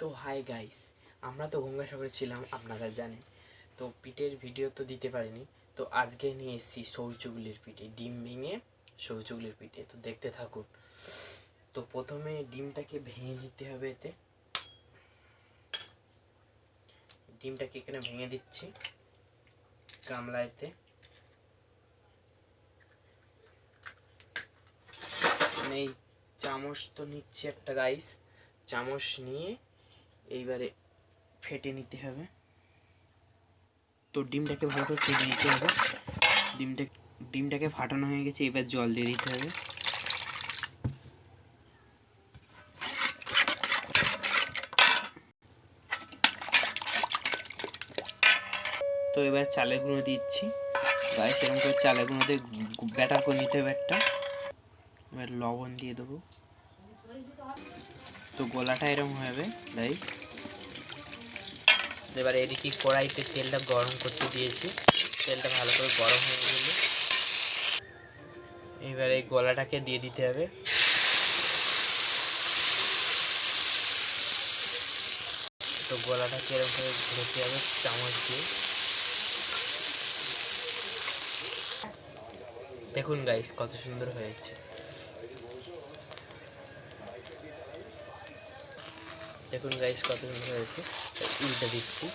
তো hi guys আমরা তো গঙ্গাসাগরে ছিলাম, আপনারা জানেন। তো পিঠের ভিডিও তো দিতে পারিনি। তো আজকে নিয়ে এসেছি সৌচুগুলির পিঠে, ডিম ভেঙে সৌচুগুলির পিঠে। তো দেখতে থাকুন। তো প্রথমে ডিমটাকে ভেঙে দিতে হবে এতে। ডিমটাকে এখানে ভেঙে দিচ্ছি গামলাতে। মানে এই চামচ তো নিচ্ছি একটা গাইস চামচ নিয়ে এইবারে ফেটে নিতে হবে। তো ডিমটাকে ভালো করে ফেটে নিতে হবে। ডিমটা, ডিমটাকে ফাটানো হয়ে গেছে, এবার জল দিয়ে দিতে হবে। তো এবার চালের গুঁড়ো দিচ্ছি। গাইস এরকম করে চালের গুঁড়োতে ব্যাটার করে নিতে হবে একটা। এবার লবণ দিয়ে দেবো। তো গোলাটা এরকম হবে গাইস এবার এদিকে কড়াইতে তেলটা গরম করতে দিয়েছি। তেলটা ভালো করে গরম হয়ে গেলে এবার এই গোলাটাকে দিয়ে দিতে হবে। তো গোলাটাকে এরকম করে ঘুরতে হবে চামচ দিয়ে। দেখুন গাইস কত সুন্দর হয়েছে। দেখুন গাইস কত সুন্দর হয়েছে উল্টে দিচ্ছি